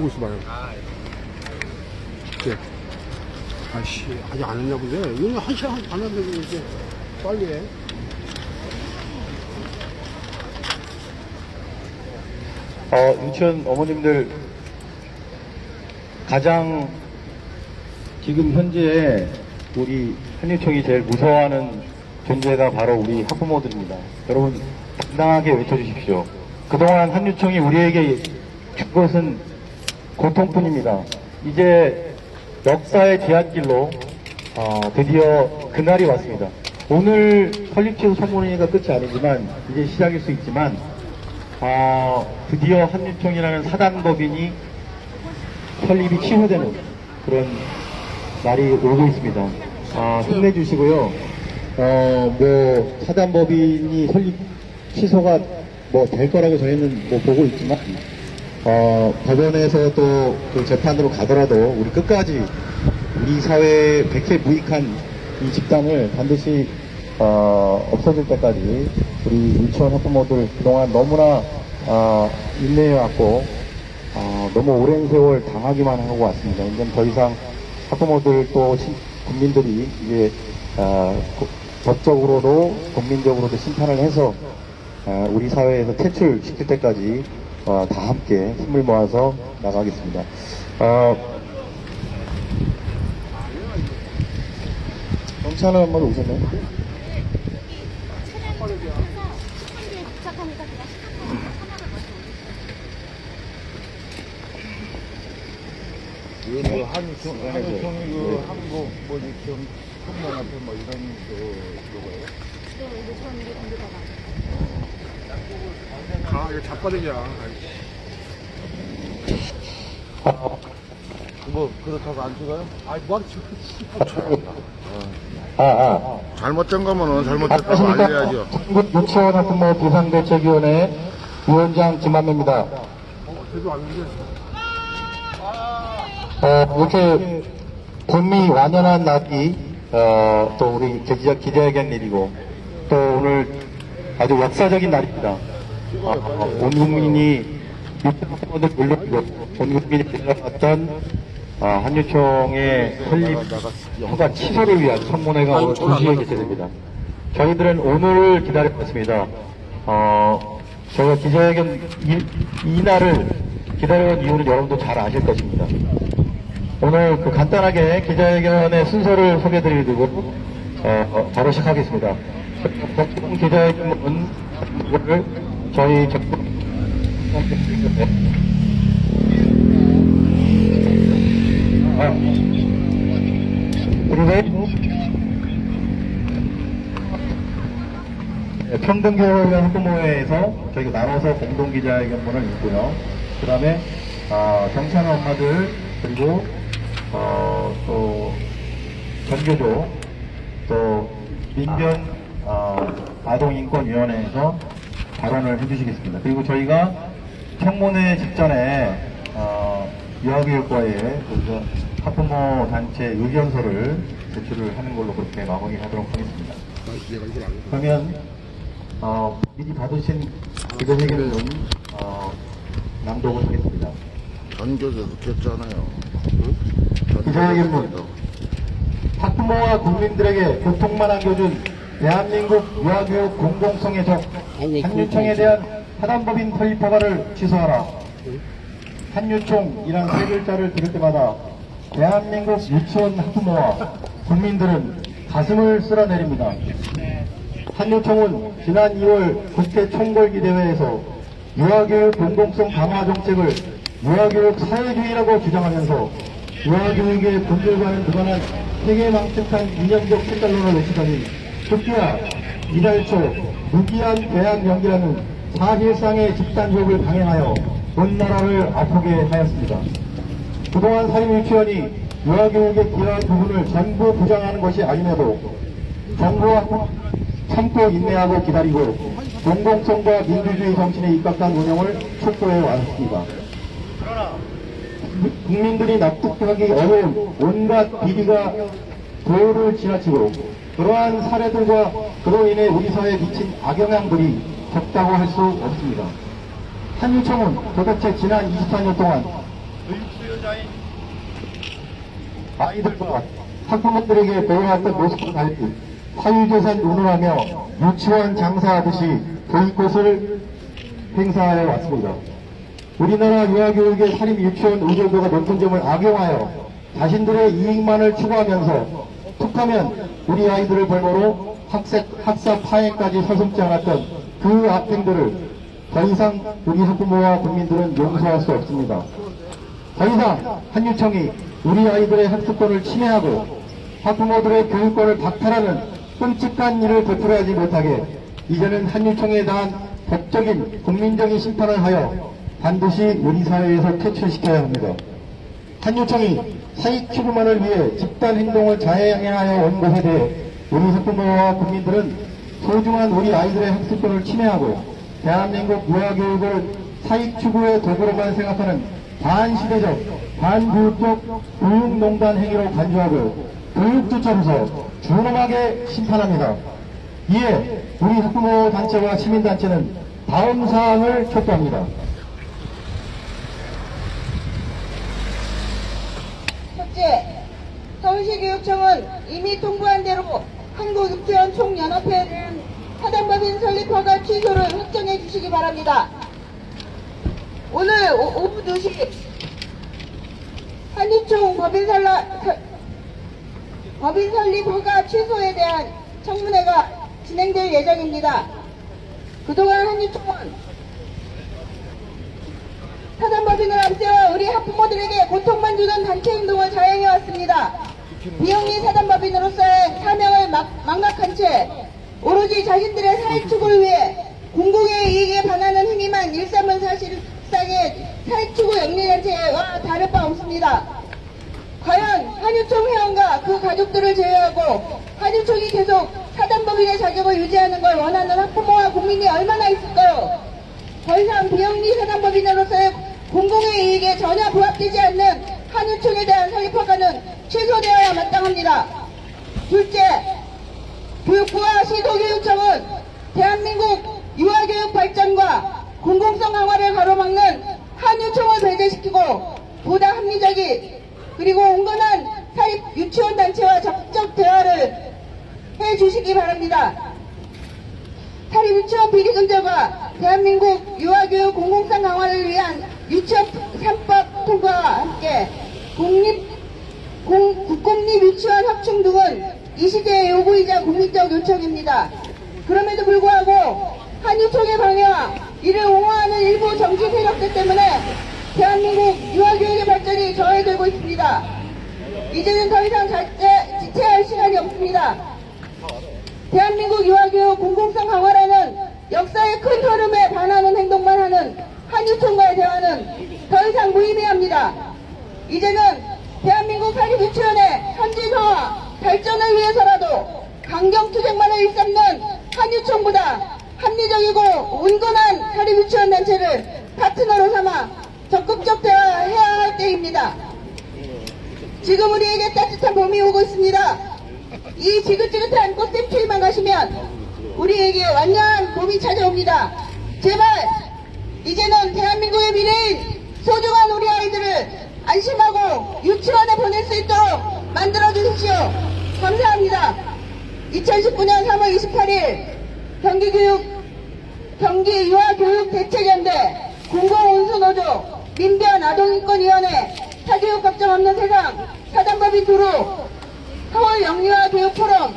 250원. 아, 예. 아씨, 아직 안 했나 본데. 이거는 한 시간 안 하면 이제 빨리 해. 어, 유치원 어머님들 가장 지금 현재 우리 한일총이 제일 무서워하는 존재가 바로 우리 학부모들입니다. 여러분 당당하게 외쳐주십시오. 그동안 한유총이 우리에게 준 것은 고통뿐입니다. 이제 역사의 제한길로 어, 드디어 그날이 왔습니다. 오늘 설립체후 청문회가 끝이 아니지만 이제 시작일 수 있지만 어, 드디어 한유총이라는 사단법인이 설립이 취소되는 그런 날이 오고 있습니다. 아, 힘내주시고요. 어, 뭐, 사단법인이 설립 취소가 뭐 될 거라고 저희는 뭐 보고 있지만, 어, 법원에서 또 그 재판으로 가더라도 우리 끝까지 우리 사회에 백해 무익한 이 집단을 반드시 어, 없어질 때까지 우리 유치원 학부모들 그동안 너무나 어, 인내해왔고 어, 너무 오랜 세월 당하기만 하고 왔습니다. 이제 더 이상 학부모들 또 시- 국민들이 이제 어, 고- 법적으로도 국민적으로도 심판을 해서 어, 우리 사회에서 퇴출시킬 때까지 어, 다 함께 힘을 모아서 나가겠습니다. 어, 경찰은 한번 오셨나요? 한유총이 그 한국 뭐지, 좀, 총무한테 뭐 이런 그, 그거예요? 네, 이제 저는 이제 건드다가 아, 이거 자빠르냐. 뭐, 그렇다고 안 찍어요? 아이, 뭐 하는 아, 아. 잘못된 거면은 잘못됐다고. 알려야죠. 전국 유치원 학부모 비상대책위원회 위원장 김한배입니다. 그래도 왔는데. 어, 이렇게 봄이 완연한 날이 어, 또 우리 기자, 기자회견 일이고 또 오늘 아주 역사적인 날입니다. 어, 온 국민이 유치원을 물론이고 온 국민이 기다려왔던 어, 한유총의 설립 허가 취소를 위한 청문회가 오늘 2시에 개최됩니다. 저희들은 오늘을 기다려왔습니다. 어, 저희가 기자회견 이, 이날을 기다려온 이유는 여러분도 잘 아실 것입니다. 오늘 그 간단하게 기자회견의 순서를 소개해드리고 어, 어, 바로 시작하겠습니다. 보통 기자회견은 오늘 저희 정부 아, 그리고 네, 평등교육원 학부모회에서 저희가 나눠서 공동기자회견문을 있고요. 그 다음에 경찰 엄마들 그리고 어, 또 전교조 또 민변 어, 아동인권위원회에서 발언을 해주시겠습니다. 그리고 저희가 청문회 직전에 어, 유아교육과에 그 학부모 단체 의견서를 제출을 하는 걸로 그렇게 마무리하도록 하겠습니다. 그러면 어, 미리 받으신 기자회견을 어, 낭독을 하겠습니다. 전교조도 켰잖아요. 기자회견문 학부모와 국민들에게 고통만 안겨준 대한민국 유아교육 공공성의 적 한유총에 대한 사단법인 설립 허가를 취소하라. 한유총이란 세 글자를 들을 때마다 대한민국 유치원 학부모와 국민들은 가슴을 쓸어내립니다. 한유총은 지난 2월 국회 총궐기 대회에서 유아교육 공공성 강화 정책을 유아교육 사회주의라고 주장하면서 유아교육의 본질과는 무관한 세계망측한 이념적 색깔론을 외치더니 급기야 이달 초 무기한 대학 연기라는 사실상의 집단교육을 강행하여 온 나라를 아프게 하였습니다. 그동안 사립유치원이 유아교육의 기여한 부분을 전부 보장하는 것이 아님에도 정부와 참고 인내하고 기다리고 공공성과 민주주의 정신에 입각한 운영을 촉구해 왔습니다. 국민들이 납득하기 어려운 온갖 비리가 도를 지나치고 그러한 사례들과 그로 인해 우리 사회에 미친 악영향들이 적다고 할 수 없습니다. 한유청은 도대체 지난 24년 동안 아이들과 학부모들에게 보여왔던 모습과 달리 사유재산 운운하며 유치원 장사하듯이 교육것을 행사해 왔습니다. 우리나라 유아교육의 사립 유치원 의료교가 높은 점을 악용하여 자신들의 이익만을 추구하면서 툭하면 우리 아이들을 벌모로 학사, 학사 파행까지 서슴지 않았던 그 악행들을 더 이상 우리 학부모와 국민들은 용서할 수 없습니다. 더 이상 한유청이 우리 아이들의 학습권을 침해하고 학부모들의 교육권을 박탈하는 끔찍한 일을 베풀어하지 못하게 이제는 한유청에 대한 법적인 국민적인 심판을 하여 반드시 우리 사회에서 퇴출시켜야 합니다. 한유청이 사익 추구만을 위해 집단 행동을 자행하여 온 것에 대해 우리 학부모와 국민들은 소중한 우리 아이들의 학습권을 침해하고 대한민국 유아교육을 사익 추구의 도구로만 생각하는 반시대적, 반교육적 교육농단 행위로 간주하고 교육조차로서 준엄하게 심판합니다. 이에 우리 학부모 단체와 시민단체는 다음 사항을 촉구합니다. 첫째, 서울시교육청은 이미 통보한 대로 한국유치원 총연합회에 대한 사단법인 설립 허가 취소를 확정해 주시기 바랍니다. 오늘 오- 오후 2시 한유총 법인 서- 법인 설립 허가 취소에 대한 청문회가 진행될 예정입니다. 그동안 한유총은 사단법인을 앞세워 우리 학부모들에게 고통만 주던 단체 행동을 자행해왔습니다. 비영리 사단법인으로서의 사명을 막, 망각한 채 오로지 자신들의 사익 추구를 위해 공공의 이익에 반하는 행위만 일삼은 사실상의 사익 추구 영리단체와 다를 바 없습니다. 과연 한유총 회원과 그 가족들을 제외하고 한유총이 계속 사단법인의 자격을 유지하는 걸 원하는 학부모와 국민이 얼마나 있을까요? 더 이상 비영리 사단법인으로서의 공공의 이익에 전혀 부합되지 않는 한유총에 대한 설립허가는 취소되어야 마땅합니다. 둘째, 교육부와 시도교육청은 대한민국 유아교육 발전과 공공성 강화를 가로막는 한유총을 배제시키고 보다 합리적인 그리고 온건한 사립 유치원 단체와 적극적 대화를 해주시기 바랍니다. 사립 유치원 비리 근절과 대한민국 유아교육 공공성 강화를 위한 유치원 3법 통과와 함께 공립, 공, 국공립 유치원 확충 등은 이 시대의 요구이자 국민적 요청입니다. 그럼에도 불구하고 한유총의 방해와 이를 옹호하는 일부 정치 세력들 때문에 대한민국 유아교육의 발전이 저해되고 있습니다. 이제는 더 이상 자체, 지체할 시간이 없습니다. 대한민국 유아교육 공공성 강화라는 역사의 큰 흐름에 반하는 행동만 하는 한유총과의 대화는 더 이상 무의미합니다. 이제는 대한민국 사립 유치원의 현진화와 발전을 위해서라도 강경투쟁만을 일삼는 한유총보다 합리적이고 온건한 사립 유치원 단체를 파트너로 삼아 적극적 대화해야 할 때입니다. 지금 우리에게 따뜻한 봄이 오고 있습니다. 이 지긋지긋한 꽃샘추위만 가시면 우리에게 완전한 봄이 찾아옵니다. 제발 이제는 대한민국의 미래인 소중한 우리 아이들을 안심하고 유치원에 보낼 수 있도록 만들어 주십시오. 감사합니다. 2019년 3월 28일 경기교육 경기 유아교육 대책연대 공공운수노조 민변 아동인권위원회 사교육 걱정 없는 세상 사단법인 두루 서울 영유아 교육 포럼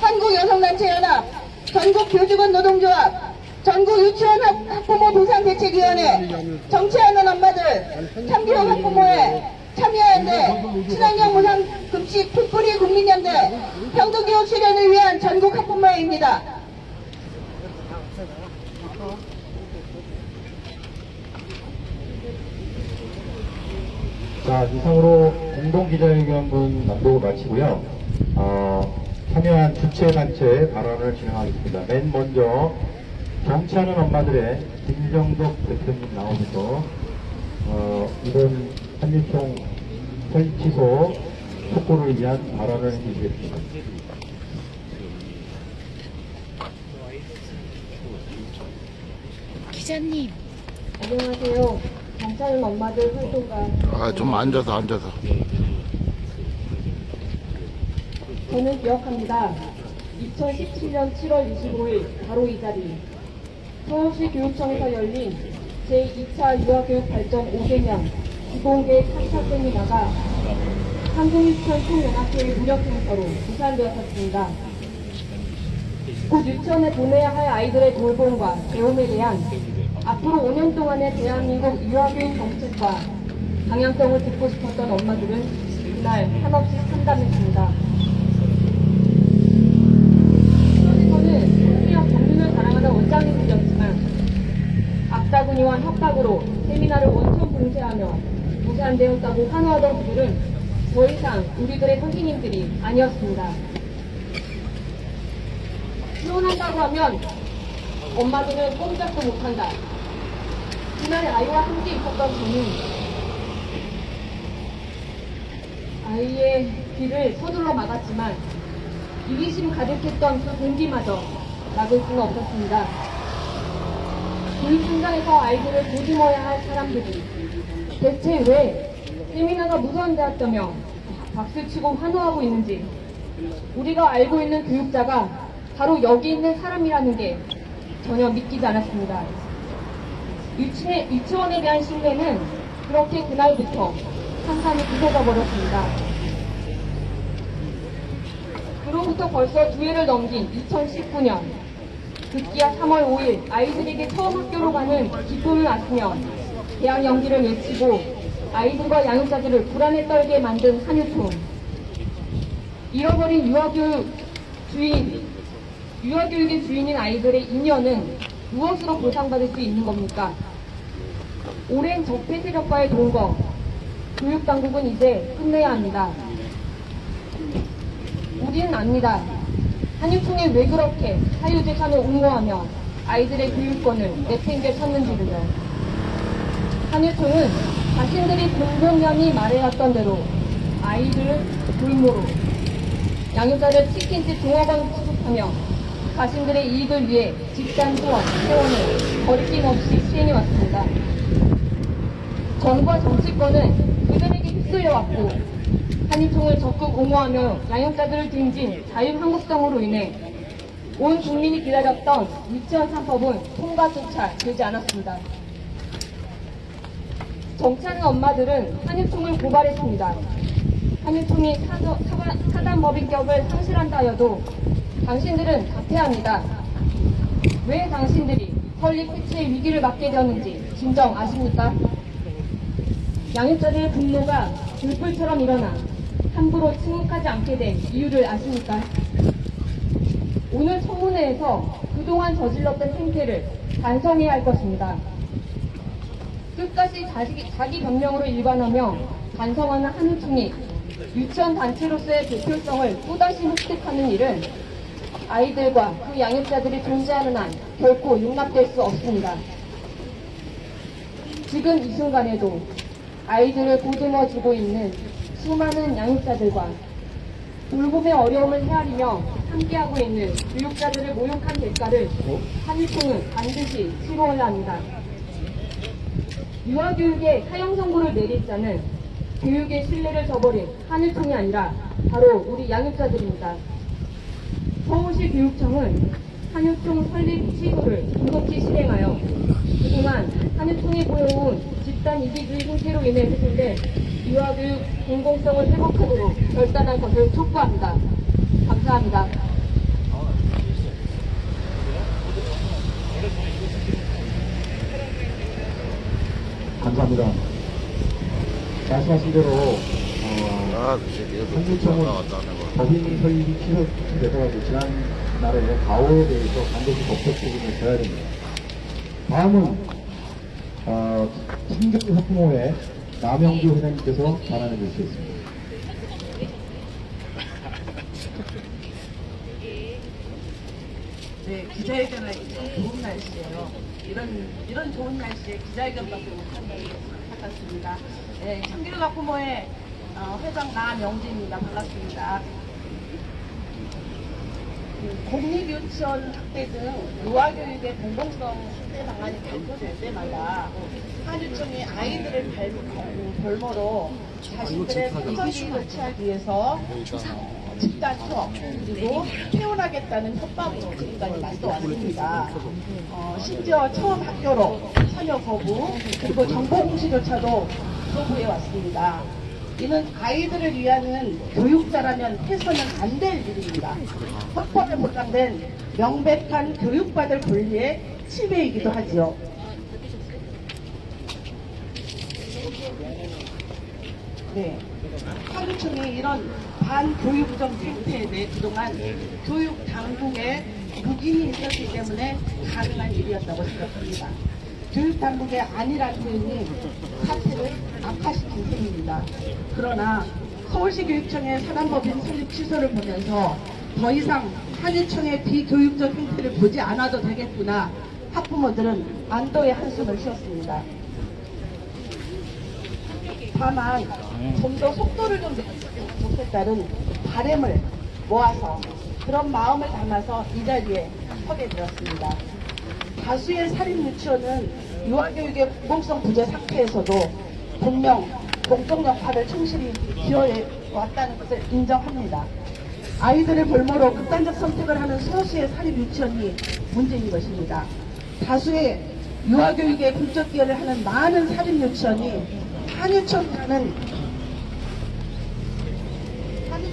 한국여성단체연합 전국교직원 노동조합 전국 유치원 학- 학부모 보상대책위원회 정치하는 엄마들 참기호 학부모회 참여연대 친환경 무상 급식 풋뿌리 국민연대 평등교육 실현을 위한 전국 학부모회입니다. 자, 이상으로 공동기자회견문 낭독을 마치고요. 어, 참여한 주체 단체 발언을 진행하겠습니다. 맨 먼저 정치하는 엄마들의 김정덕 대표님 나오셔서 어, 이번 한유총 설립 취소 촉구를 위한 발언을 해주시겠습니다. 기자님. 안녕하세요. 경찰 엄마들 활동가 아, 좀 앉아서, 앉아서. 저는 기억합니다. 2017년 7월 25일 바로 이 자리 서울시 교육청에서 열린 제2차 유아교육 발전 5개년 기본계획 3차 세미나가 한국유치원 총연합회의 무력 행사로 무산되었습니다. 곧 유치원에 보내야 할 아이들의 돌봄과 배움에 대한 앞으로 5년 동안의 대한민국 유아교육 정책과 방향성을 듣고 싶었던 엄마들은 그날 한없이 상담했습니다. 협박으로 세미나를 원천 봉쇄하며 무산되었다고 환호하던 그들은 더 이상 우리들의 선생님들이 아니었습니다. 출원한다고 하면 엄마들은 꼼짝도 못한다. 그날의 아이와 함께 있었던 저는 아이의 귀를 서둘러 막았지만 이기심 가득했던 그 공기마저 막을 수는 없었습니다. 교육 현장에서 아이들을 보듬어야 할 사람들이 대체 왜 세미나가 무서운데였다며 박수치고 환호하고 있는지 우리가 알고 있는 교육자가 바로 여기 있는 사람이라는 게 전혀 믿기지 않았습니다. 유치원, 유치원에 대한 신뢰는 그렇게 그날부터 한산이 부서져 버렸습니다. 그로부터 벌써 두 해를 넘긴 2019년 급기야 3월 5일 아이들에게 처음 학교로 가는 기쁨을 안으며 대학 연기를 외치고 아이들과 양육자들을 불안에 떨게 만든 한유통 잃어버린 유아교육 주인 유아교육의 주인인 아이들의 인연은 무엇으로 보상받을 수 있는 겁니까? 오랜 적폐 세력과의 동거 교육당국은 이제 끝내야 합니다. 우리는 압니다. 한유총이 왜 그렇게 사유재산을 옹호하며 아이들의 교육권을 내팽개 쳤는지를요. 한유총은 자신들이 공공연히 말해왔던 대로 아이들을 돌모로 양육자를 치킨집 종업원 취급하며 자신들의 이익을 위해 집단 수업, 세원을 거리낌 없이 시행해왔습니다. 정부와 정치권은 그들에게 휩쓸려왔고 한유총을 적극 옹호하며 양육자들을 등진 자유한국당으로 인해 온 국민이 기다렸던 유치원 3법은 통과조차 되지 않았습니다. 정치하는 엄마들은 한유총을 고발했습니다. 사과- 사단법인격을 상실한다 하여도 당신들은 답해야 합니다. 왜 당신들이 설립 해체의 위기를 맞게 되었는지 진정 아십니까? 양육자들의 분노가 불불처럼 일어나 함부로 침묵하지 않게 된 이유를 아십니까? 오늘 청문회에서 그동안 저질렀던 행태를 반성해야 할 것입니다. 끝까지 자기, 자기 변명으로 일관하며 반성하는 한우총이 유치원 단체로서의 대표성을 또다시 획득하는 일은 아이들과 그 양육자들이 존재하는 한 결코 용납될 수 없습니다. 지금 이 순간에도 아이들을 보듬어 주고 있는 수많은 양육자들과 돌봄의 어려움을 헤아리며 함께하고 있는 교육자들을 모욕한 대가를 한유총은 반드시 치러야 합니다. 유아교육에 사형 선고를 내릴 자는 교육의 신뢰를 저버린 한유총이 아니라 바로 우리 양육자들입니다. 서울시 교육청은 한유총 설립 시도를 조속히 실행하여 그동안 한유총이 보여온 집단 이기주의 행태로 인해 훼손된 유아교육 공공성을 회복하도록 결단할 것을 촉구합니다. 감사합니다. 감사합니다. 말씀하신 대로 어, 아, 그 하는 거. 법인 설립이 취소돼서 지난날에 가오에 대해서 반드시 법적 책임을 져야 됩니다. 다음은 어, 신경 학부모회 남영주 회장님께서 발언해 주시겠습니다. 네, 기자회견하기 참 좋은 날씨예요. 이런 이런 좋은 날씨에 기자회견밖에 못한다는 것 같았습니다. 네, 참기름 학부모의 어, 회장 나명진입니다. 반갑습니다. 그 공립유치원 학대 등 유아교육의 공공성 확대 방안이 발표될 때마다 한유총이 아이들을 발, 어, 별모로 자신들의 선전이익을 취하기 위해서 어, 집단 투어 그리고 퇴원하겠다는 협박으로 지금까지 맞서왔습니다. 어, 심지어 처음 학교로 참여 거부 그리고 정보 공시조차도 거부해 왔습니다. 이는 아이들을 위한 교육자라면 해서는 안 될 일입니다. 헌법에 보장된 명백한 교육받을 권리의 침해이기도 하지요. 네. 한국청이 이런 반교육적 행태에 대해 그동안 교육 당국에 묵인이 있었기 때문에 가능한 일이었다고 생각합니다. 교육 당국의 아니란 표현이 사태를 악화시킨 셈입니다. 그러나 서울시 교육청의 사단법인 설립 취소를 보면서 더 이상 한유청의 비교육적 행태를 보지 않아도 되겠구나 학부모들은 안도의 한숨을 쉬었습니다. 다만 좀 더 속도를 좀 내줬으면 좋겠다는 바램을 모아서 그런 마음을 담아서 이 자리에 서게 되었습니다. 다수의 살인 유치원은 유아교육의 공공성 부재 상태에서도 분명 공적 역할을 충실히 기여해 왔다는 것을 인정합니다. 아이들을 볼모로 극단적 선택을 하는 소수의 사립 유치원이 문제인 것입니다. 다수의 유아교육에 공적 기여를 하는 많은 사립 유치원이 한유천이라는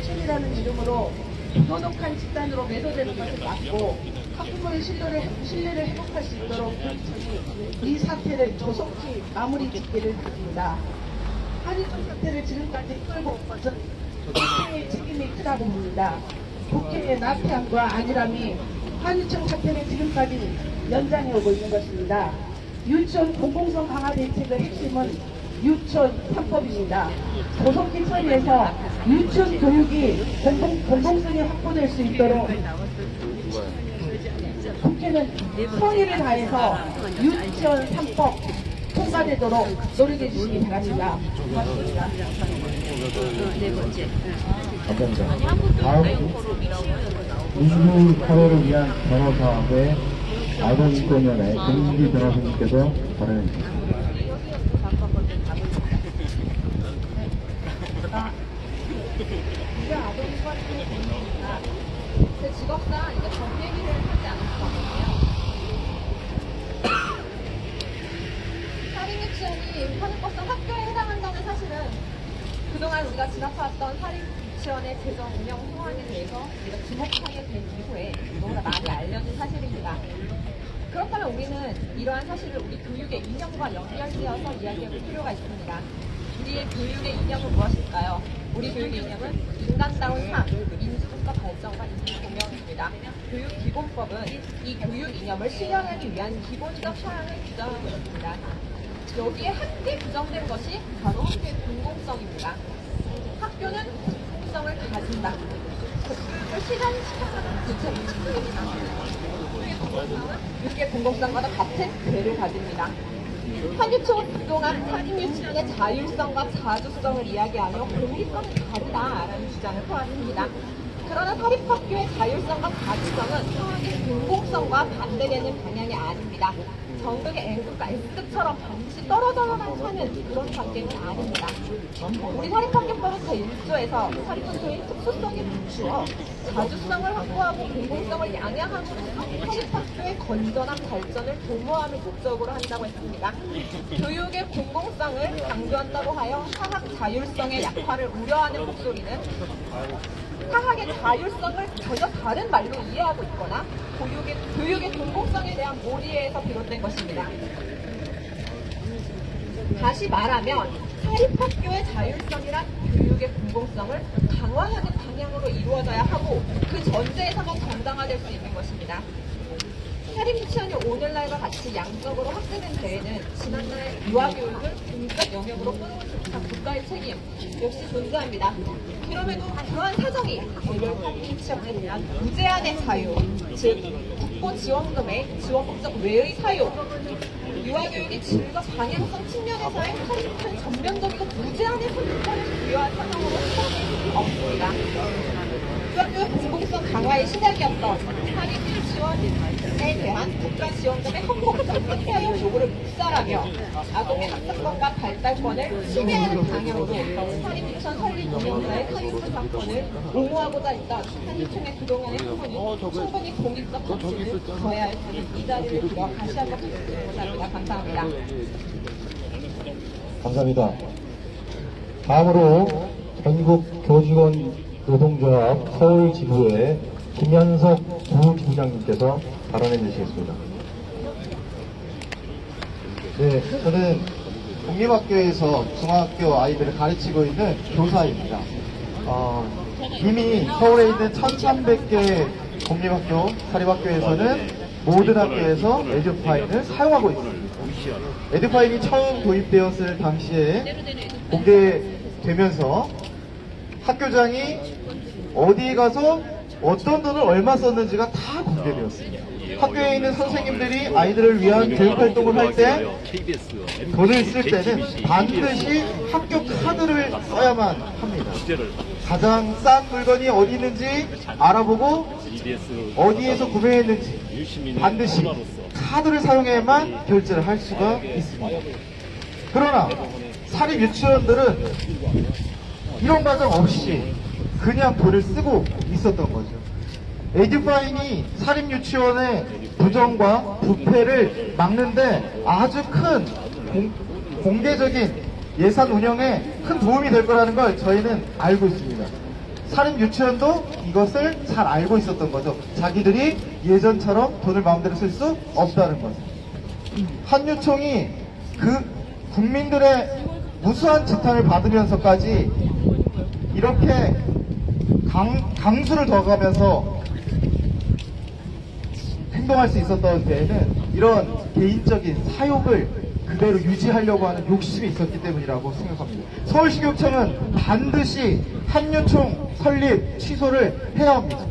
한유천이라는 이름으로 부도덕한 집단으로 매도되는 것을 막고 학부모의 신뢰를, 신뢰를 회복할 수 있도록 교육청이 이 사태를 조속히 마무리 짓기를 바랍니다. 한유천 사태를 지금까지 끌고 온 것은 국회의 책임이 크다고 봅니다. 국회의 나태함과 안일함이 한유청 사태를 지금까지 연장해 오고 있는 것입니다. 유치원 공공성 강화 대책의 핵심은 유치원 3법입니다. 조속히 처리해서 유치원 교육이 공공, 공공성이 확보될 수 있도록 국회는 성의를 다해서 유치원 3법 통과되도록 노력해 주시기 바랍니다. 감사합니다. 다음 민주 사회를 위한 변호사회 아동인권위원회 김기 변호사님께서 발언해 주십니다. 이게 아동인권이 됩니다. 제 직업상 이제 전 얘기를 하지 않을 수 없는데요. 사립유치원이 현행법상 학교에 해당한다는 사실은 그동안 우리가 지나쳐왔던 사립 유치원의 재정 운영 상황에 대해서 우리가 주목하게 된 이후에 너무나 많이 알려진 사실입니다. 그렇다면 우리는 이러한 사실을 우리 교육의 이념과 연결되어서 이야기해볼 필요가 있습니다. 우리의 교육의 이념은 무엇일까요? 우리 교육의 이념은 인간다운 삶, 민주국가 발전과 인민공영입니다. 교육기본법은 이 교육 이념을 실현하기 위한 기본적 사항을 규정하고 있습니다. 여기에 함께 규정된 것이 바로 공공성입니다. 학교는 공공성을 가진다. 의미가 교육의 공공성은 교육의 공공성과도 같은 괴를 가집니다. 한유총은 그동안 한유치원의 자율성과 자주성을 이야기하며 공익성을 가지다라는 주장을 펴왔습니다. 그러나 사립학교의 자율성과 자주성은 상황의 공공성과 반대되는 방향이 아닙니다. 전국의 N급과 S급처럼 떨어져만 사는 그런 관계는 아닙니다. 우리 사립학교법은 제1조에서 사립학교의 특수성에 맞추어 자주성을 확보하고 공공성을 양양함으로써 사립학교의 건전한 발전을 도모하는 목적으로 한다고 했습니다. 교육의 공공성을 강조한다고 하여 사학 자율성의 약화를 우려하는 목소리는 사학의 자율성을 전혀 다른 말로 이해하고 있거나 교육의, 교육의 공공성에 대한 몰이에서 비롯된 것입니다. 다시 말하면 사립학교의 자율성이란 교육의 공공성을 강화하는 방향으로 이루어져야 하고 그 전제에서만 정당화될 수 있는 것입니다. 사립유치원이 오늘날과 같이 양적으로 확대된 대회는 지난날 유아교육을 공적 영역으로 끌어올 수 있는 국가의 책임 역시 존재합니다. 그럼에도 그러한 사정이 개별 사립유치원에 대한 무제한의 자유, 즉 국고 지원금의 지원 목적 외의 사유 유아교육의 질과 방향성 측면에서의 큰 전면적이고 무제한의 선택권을 부여한 상황으로 수정될 없습니다. 유아교육 공공성 강화의 시작이었던 사립 지원 국가 지원금의 헌법적 해야 요구를 묵살하며 아동의 학습권과 발달권을 침해하는 방향으로 사립 유치원 설립 운영자의 사립수사권을 옹호하고자 했던 한유총의 그동안의 행동이 충분히 공익적 가치를 더해야 할 테니 이 자리를 빌어 다시 한번 말씀드립니다. 감사합니다. 감사합니다. 다음으로 전국 교직원 노동조합 서울지부의 김현석 부지부장님께서 발언해 주시겠습니다. 네, 저는 공립학교에서 중학교 아이들을 가르치고 있는 교사입니다. 어, 이미 서울에 있는 1,300개 공립학교, 사립학교에서는 모든 학교에서 에듀파인을 사용하고 있습니다. 에듀파인이 처음 도입되었을 당시에 공개되면서 학교장이 어디에 가서 어떤 돈을 얼마 썼는지가 다 공개되었습니다. 학교에 있는 선생님들이 아이들을 위한 교육 활동을 할 때 돈을 쓸 때는 반드시 학교 카드를 써야만 합니다. 가장 싼 물건이 어디 있는지 알아보고 어디에서 구매했는지 반드시 카드를 사용해야만 결제를 할 수가 있습니다. 그러나 사립 유치원들은 이런 과정 없이 그냥 돈을 쓰고 있었던 거죠. 에듀파인이 사립 유치원의 부정과 부패를 막는데 아주 큰 공, 공개적인 예산 운영에 큰 도움이 될 거라는 걸 저희는 알고 있습니다. 사립 유치원도 이것을 잘 알고 있었던 거죠. 자기들이 예전처럼 돈을 마음대로 쓸 수 없다는 것을. 한유총이 그 국민들의 무수한 지탄을 받으면서까지 이렇게 강, 강수를 더 가면서 행동할 수 있었던 데에는 이런 개인적인 사욕을 그대로 유지하려고 하는 욕심이 있었기 때문이라고 생각합니다. 서울시교육청은 반드시 한유총 설립 취소를 해야 합니다.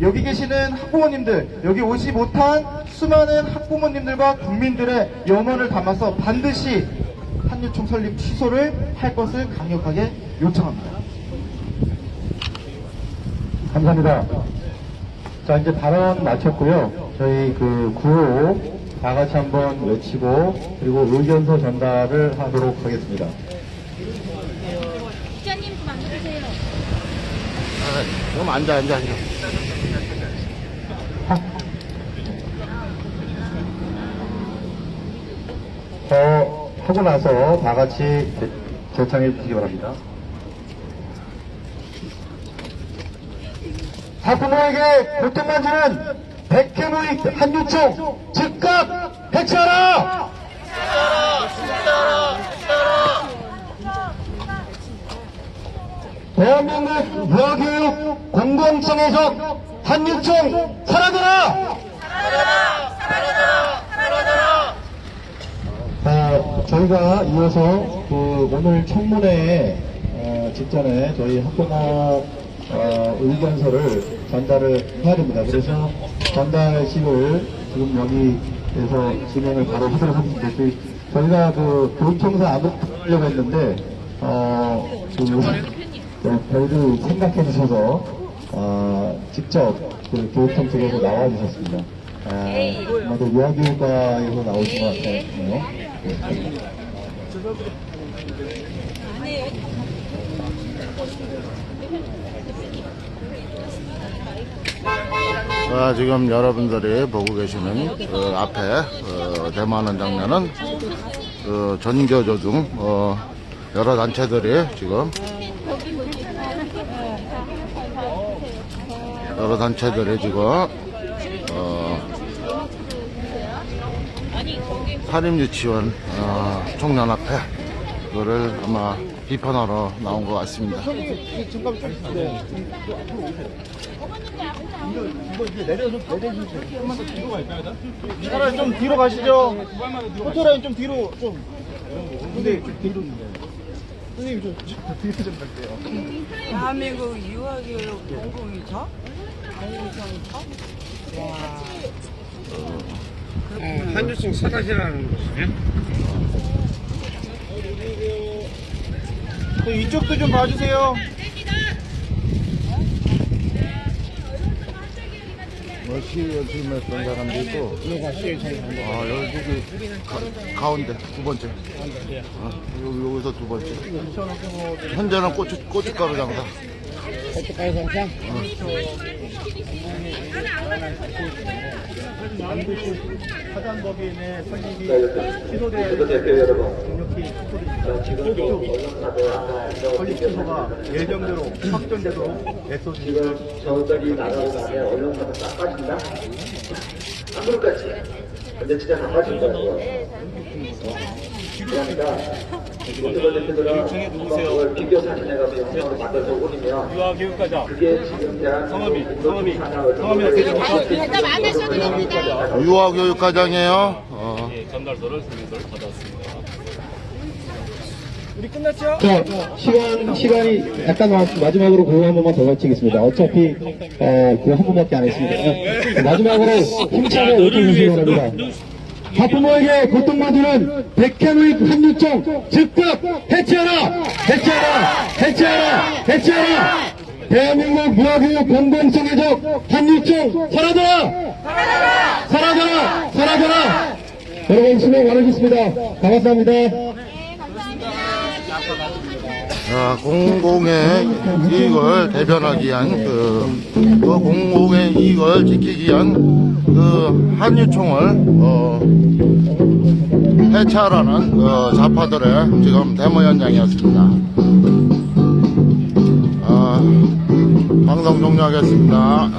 여기 계시는 학부모님들, 여기 오지 못한 수많은 학부모님들과 국민들의 염원을 담아서 반드시 한유총 설립 취소를 할 것을 강력하게 요청합니다. 감사합니다. 자, 이제 발언 마쳤고요. 저희 그 구호 다 같이 한번 외치고 그리고 의견서 전달을 하도록 하겠습니다. 기자님 좀 앉아주세요. 그럼 앉아, 앉아, 앉아. 더 하고 나서 다 같이 결창해 주시기 바랍니다. 학부모에게 고통만 주는 백해무익 한유총 즉각 해체하라! 대한민국 유아교육 공공성에서 한유총 사라져라! 어, 저희가 이어서 그 오늘 청문회 어, 직전에 저희 학부모 어, 의견서를 전달을 해야 됩니다. 그래서 전달식을 지금 여기에서 진행을 바로 하도록 하겠습니다. 저희, 저희가 그 교육청사 안으로 들어가려고 했는데 어, 그, 그 별을 생각해 주셔서 어, 직접 그 교육청 쪽에서 나와 주셨습니다. 아, 아마도 유아교육과에서 나오신 것 같아요. 네. 아, 지금 여러분들이 보고 계시는 그 앞에 어, 대마하는 장면은 그 전교조 중 어, 여러 단체들이 지금 여러 단체들이 지금 어, 사립유치원 어, 총연합회 그거를 아마 비판하러 나온 것 같습니다. 차라리 좀 뒤로 가시죠. 포토라인 좀 뒤로 좀. 근데 뒤로. 선생님 좀 뒤로 좀 갈게요. 대한민국 유아교육 공공이죠? 어, 한유층 사다시라는 곳이네. 또 이쪽도 좀 봐주세요. 뭐 시위 열심히 했던 사람도 있고. 아 여기 가, 가운데 두 번째 어, 여기, 여기서 두 번째 현재는 고추, 고춧가루 장사 어떡하요 상상? 사단법인의 설립이 대표 여러분 설립 취소가 예정대로 확정되도록 애써주시고 저들이 나가고 나면 언론사도 싹 빠진다? 한국같이 근데 진짜 다 빠진 거예요 그러니까 영상으로 만들어서 올리면 유아교육과장 그게 지금 성함이 성함이 성함이 어떻게 됩니까? 유아교육과장이에요 어. 전달서를 승인서를 받았습니다. 우리 끝났죠? 자, 시간, 시간이 약간 마, 마지막으로 그거 한 번만 더 가르치겠습니다. 어차피, 어, 그거 한 번밖에 안 했습니다. 어, 마지막으로 힘차게 외쳐주시기 바랍니다. 하프모에게 고통받는 백현의 한유총 즉각 해체하라! 해체하라! 해체하라! 해체하라! 대한민국 무학교육 공공성의 적 한유총 사라져라! 사라져라! 사라져라! 여러분 수고 많으셨습니다. 감사합니다. 어, 공공의 이익을 대변하기 위한 그, 그 공공의 이익을 지키기 위한 그 한유총을 어, 해체하라는 그 좌파들의 지금 데모 현장이었습니다. 어, 아, 방송 종료하겠습니다.